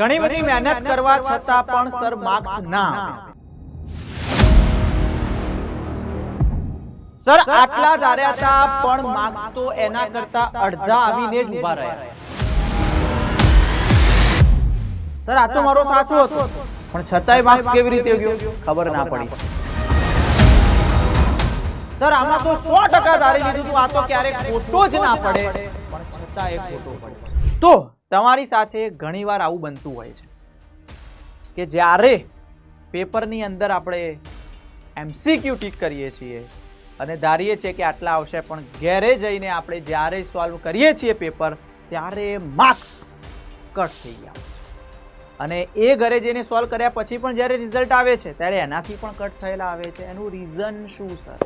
ઘણી બધી મહેનત કરવા છતાં પણ સર માર્ક્સ ના સર આટલા ધાર્યા હતા પણ માર્ક્સ તો એના કરતા અડધા આવીને જ ઊભા રહ્યા. સર આ તો મારો સાચો હતો. પણ છતાંય માર્ક્સ કેવી રીતે ગયો ખબર ના પડી. સર આમાં તો સો ટકા ધારી લીધું આ તો ક્યારેક ખોટો જ ના પડે. પણ છતાં એ ખોટો પડે તો તમારી સાથે ઘણીવાર આવું બનતું હોય છે કે જ્યારે પેપરની અંદર આપણે એમસીક્યુ ટીક કરીએ છીએ અને ધારીએ છીએ કે આટલા આવશે, પણ ઘેરે જઈને આપણે જ્યારે સોલ્વ કરીએ છીએ પેપર, ત્યારે માર્ક્સ કટ થઈ ગયા અને એ ઘરે જઈને સોલ્વ કર્યા પછી પણ જ્યારે રિઝલ્ટ આવે છે, ત્યારે એનાથી પણ કટ થયેલા આવે છે. એનું રીઝન શું સર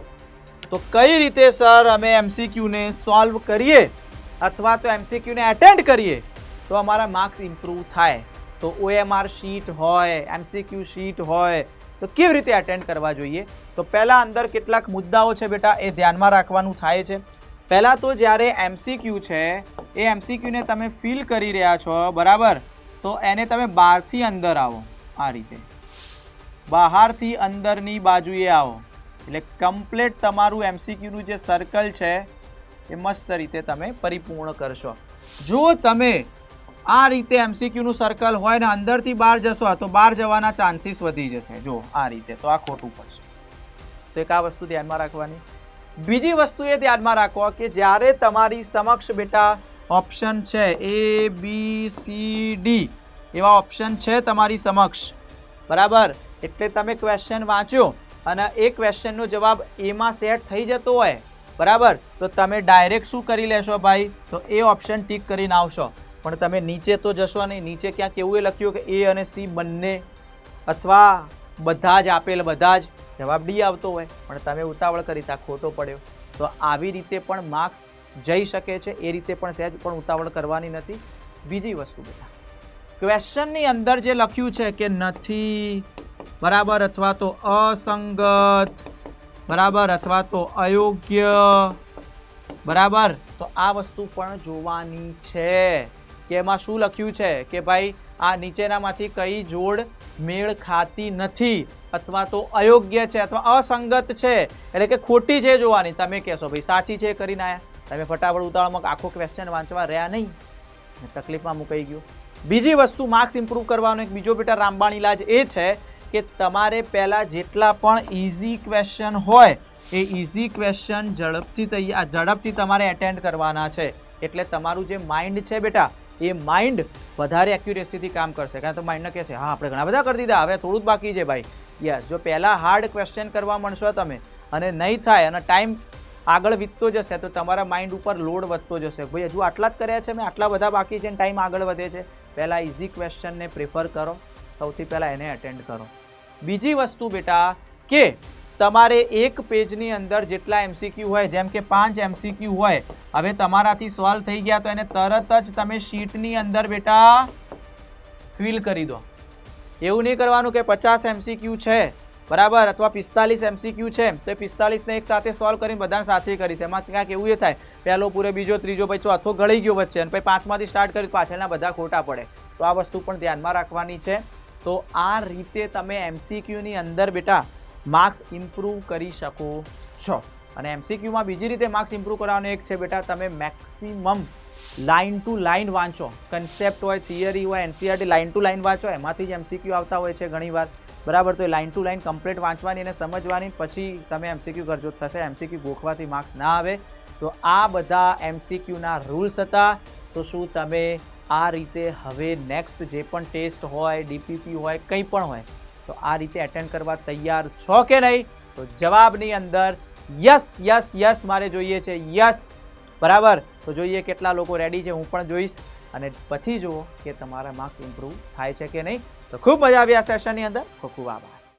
તો કઈ રીતે સર અમે એમસીક્યુને સોલ્વ કરીએ અથવા તો એમસીક્યુને એટેન્ડ કરીએ? તો અમારા માર્ક્સ ઇમ્પ્રૂવ થાય. તો ઓએમઆર શીટ હોય એમસીક્યુ શીટ હોય, તો કેવી રીતે અટેન્ડ કરવા જોઈએ? તો પહેલાં અંદર કેટલાક મુદ્દાઓ છે બેટા, એ ધ્યાનમાં રાખવાનું થાય છે. પહેલાં તો જ્યારે એમસીક્યુ છે, એ એમસીક્યુને તમે ફિલ કરી રહ્યા છો, બરાબર? તો એને તમે બહારથી અંદર આવો આ રીતે. બહારથી અંદરની બાજુએ આવો. એટલે કમ્પ્લેટ તમારું એમસીક્યુનું જે સર્કલ છે, એ મસ્ત રીતે તમે પરિપૂર્ણ કરશો. જો તમે આ રીતે એમસીક્યુનું સર્કલ હોય ને અંદરથી બહાર જશો, તો બહાર જવાના ચાન્સીસ વધી જશે. જો, આ રીતે. તો આ ખોટું પડશે. તો એક આ વસ્તુ ધ્યાનમાં રાખવાની. બીજી વસ્તુ એ ધ્યાનમાં રાખો કે જ્યારે તમારી સમક્ષ બેટા ઓપ્શન છે એ બી સી ડી એવા ઓપ્શન છે તમારી સમક્ષ. બરાબર? એટલે તમે ક્વેશ્ચન વાંચ્યો અને એ ક્વેશ્ચનનો જવાબ એમાં સેટ થઈ જતો હોય. બરાબર? તો તમે ડાયરેક્ટ શું કરી લેશો ભાઈ? તો એ ઓપ્શન ટીક કરીને આવશો. પણ તમે નીચે તો જશો નહીં. નીચે ક્યાંક એવું એ લખ્યું કે એ અને સી બંને અથવા બધા જ આપેલ બધા જ જવાબ ડી આવતો હોય. પણ તમે ઉતાવળ કરી તા, ખોટો પડ્યો. તો આવી રીતે પણ માર્ક્સ જઈ શકે છે. એ રીતે પણ સહેજ પણ ઉતાવળ કરવાની નથી. બીજી વસ્તુ બેટા ક્વેશ્ચનની અંદર જે લખ્યું છે કે નથી, બરાબર અથવા તો અસંગત, બરાબર અથવા તો અયોગ્ય, બરાબર? તો આ વસ્તુ પણ જોવાની છે. કે એમાં શું લખ્યું છે? કે ભાઈ, આ નીચેનામાંથી કઈ જોડ મેળ ખાતી નથી અથવા તો અયોગ્ય છે અથવા અસંગત છે. એટલે કે ખોટી છે જોવાની. તમે કહેશો, ભાઈ, સાચી છે કરીને આયા? તમે ફટાફટ ઉતાવળમાં આખો ક્વેશ્ચન વાંચવા રહ્યા નહીં. તકલીફમાં મુકાઈ ગયું. બીજી વસ્તુ માર્ક્સ ઇમ્પ્રૂવ કરવાનો એક બીજો બેટા રામબાણ ઇલાજ એ છે કે તમારે પહેલાં જેટલા પણ ઇઝી ક્વેશ્ચન હોય, એ ઇઝી ક્વેશ્ચન ઝડપથી તૈયાર ઝડપથી તમારે એટેન્ડ કરવાના છે. એટલે તમારું જે માઇન્ડ છે બેટા એ માઇન્ડ વધારે એક્યુરેસીથી કામ કરશે. કારણ કે માઇન્ડને કહેશે, હા, આપણે ઘણા બધા કરી દીધા, હવે થોડું જ બાકી છે ભાઈ. યસ જો પહેલાં હાર્ડ ક્વેશ્ચન કરવા માંડશો તમે અને નહીં થાય અને ટાઈમ આગળ વીતતો જશે, તો તમારા માઇન્ડ ઉપર લોડ વધતો જશે. ભાઈ, હજુ આટલા જ કર્યા છે, મેં આટલા બધા બાકી છે અને ટાઈમ આગળ વધે છે. પહેલાં ઇઝી ક્વેશ્ચનને પ્રિફર કરો. સૌથી પહેલાં એને એટેન્ડ કરો. બીજી વસ્તુ બેટા, કે તમારે એક પેજની અંદર જેટલા એમસીક્યુ હોય, જેમ કે પાંચ એમસીક્યુ હોય, હવે તમારાથી સોલ્વ થઈ ગયા તો એને તરત જ તમે શીટની અંદર બેટા ફિલ કરી દો. એવું નહીં કરવાનું કે પચાસ એમસીક્યુ છે, બરાબર, અથવા પિસ્તાલીસ એમસીક્યુ છે, તો એ પિસ્તાલીસને એક સાથે સોલ્વ કરીને બધાને સાથે કરીશ. એમાં ક્યાંક એવું એ થાય, પહેલો પૂરે, બીજો, ત્રીજો, પછી ચોથો ગળી ગયો વચ્ચે અને પછી પાંચમાંથી સ્ટાર્ટ કરી પાછળના બધા ખોટા પડે. તો આ વસ્તુ પણ ધ્યાનમાં રાખવાની છે. તો આ રીતે તમે એમસીક્યુની અંદર બેટા માર્ક્સ ઇમ્પ્રૂવ કરી શકો છો. અને એમસીક્યુમાં બીજી રીતે માર્ક્સ ઇમ્પ્રૂવ કરવાનો એક છે બેટા, તમે મેક્સિમમ લાઇન ટુ લાઇન વાંચો. કન્સેપ્ટ હોય થિયરી હોય N C E R T line to line વાંચો, એમાંથી જ એમસીક્યુ આવતા હોય છે ઘણીવાર બરાબર, તો એ લાઇન ટુ લાઇન કમ્પ્લીટ વાંચવાની અને સમજવાની પછી તમે એમસીક્યુ કરજો, થશે એમસીક્યુ ગોખવાથી માર્ક્સ ના આવે. તો આ બધા એમસીક્યુના રૂલ્સ હતા. તો શું તમે આ રીતે હવે નેક્સ્ટ જે પણ ટેસ્ટ હોય ડીપીપી હોય, કંઈ પણ હોય તો આ રીતે એટેન્ડ કરવા તૈયાર છો કે નહીં? તો જવાબની અંદર યસ યસ યસ મારે જોઈએ છે. યસ બરાબર? તો જોઈએ કેટલા લોકો રેડી છે, હું પણ જોઈશ. અને પછી જુઓ કે તમારા માર્ક્સ ઇમ્પ્રૂવ થાય છે કે નહીં. તો ખૂબ મજા આવી આ સેશનની અંદર. ખૂબ ખૂબ આભાર.